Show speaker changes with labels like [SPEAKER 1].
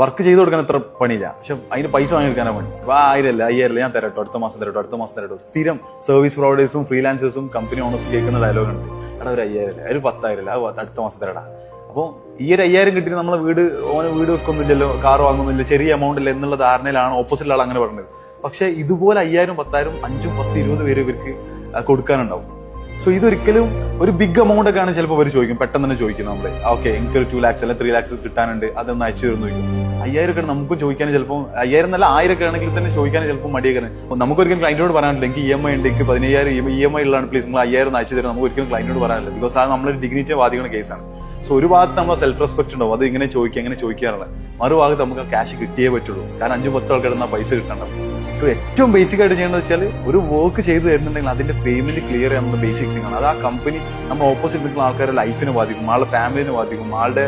[SPEAKER 1] Work ചെയ്ത് കൊടുക്കാൻ എത്ര പണിയില്ല. പക്ഷെ അതിന് പൈസ വാങ്ങിയെടുക്കാനാ പണി. അപ്പൊ ആയിരം അല്ല അയ്യായിരം അല്ല ഞാൻ തരട്ടോ അടുത്ത മാസം തരട്ടോ അടുത്ത മാസം തരട്ടോ. സ്ഥിരം സർവീസ് പ്രൊവൈഡേഴ്സും ഫ്രീലാൻസേഴ്സും കമ്പനി ഓണേഴ്സും കേൾക്കുന്ന ഡയലോഗ് ഉണ്ട്. എടാ ഒരു അയ്യായിരം അല്ല ഒരു പത്തായിരം അല്ല അടുത്ത മാസം തരടാ. അപ്പോൾ ഈ ഒരു അയ്യായിരം കിട്ടിയിട്ട് നമ്മളെ വീട് ഓനെ വീട് വെക്കുന്നില്ലല്ലോ കാർ വാങ്ങുന്നില്ല ചെറിയ എമൗണ്ട് ഇല്ല എന്നുള്ള ധാരണയിലാണ് ഓപ്പോസിറ്റ് ആൾ അങ്ങനെ പറഞ്ഞത്. പക്ഷേ ഇതുപോലെ അയ്യായിരം പത്തായിരം അഞ്ചും പത്ത് ഇരുപത് പേര് ഇവർക്ക് കൊടുക്കാനുണ്ടാവും. സോ ഇതൊരിക്കലും ഒരു ബിഗ് എമൗണ്ട് ഒക്കെയാണ് ചിലപ്പോൾ അവർ ചോദിക്കും. പെട്ടെന്ന് തന്നെ ചോദിക്കും നമ്മൾ. ഓക്കെ എനിക്ക് ഒരു ടു ലാക്സ് അല്ലെങ്കിൽ ത്രീ ലാക്സ് കിട്ടാനുണ്ട് അതൊന്ന് അയച്ചു തരുന്നു ചോദിക്കും. അയ്യായിരം ഒക്കെ നമുക്ക് ചോദിക്കാൻ ചിലപ്പോൾ അയ്യായിരം നല്ല ആയിരം ഒക്കെ ആണെങ്കിൽ തന്നെ ചോദിക്കാൻ ചിലപ്പോൾ മടിയൊക്കെ നമുക്ക് ഒരിക്കലും ക്ലൈന്റിനോട് പറയാനില്ല എനിക്ക് ഇ എം ഐ ഉണ്ട് എനിക്ക് പതിനയ്യായിരം ഇ എം ഐ ഉള്ളതാണ് പ്ലീസ് നിങ്ങൾ അയ്യായിരം അയച്ചു തരും നമുക്ക് ഒരിക്കലും ക്ലൈന്റിനോട് പറയാനില്ല. ബിക്കോസ് അത് നമ്മളൊരു ഡിഗ്നിറ്റിയെ വാദിക്കുന്ന കേസാണ് സോ ഒരു ഭാഗത്ത് നമ്മൾ സെൽഫ് റെസ്പെക്ട് ഉണ്ടാവും. അത് ഇങ്ങനെ ചോദിക്കുക എങ്ങനെ ചോദിക്കാറുണ്ട് മറുഭാഗത്ത് നമുക്ക് ആ ക്യാഷ് കിട്ടിയേ പറ്റുള്ളൂ. കാരണം അഞ്ചു പത്ത് ആൾക്കാർ ആ പൈസ കിട്ടണം സോ ഏറ്റവും ബേസിക് ആയിട്ട് ചെയ്യേണ്ടത് വെച്ചാൽ ഒരു വർക്ക് ചെയ്ത് തരുന്നുണ്ടെങ്കിൽ അതിന്റെ പേയ്മെന്റ് ക്ലിയർ ചെയ്യാനുള്ള ബേസിക് തിങ്ങാണ് അത് ആ കമ്പനി നമ്മൾ ഓപ്പോസിറ്റ് നിൽക്കുന്ന ആൾക്കാരുടെ ലൈഫിനെ ബാധിക്കും. ആളുടെ ഫാമിലിനെ ബാധിക്കും. ആളുടെ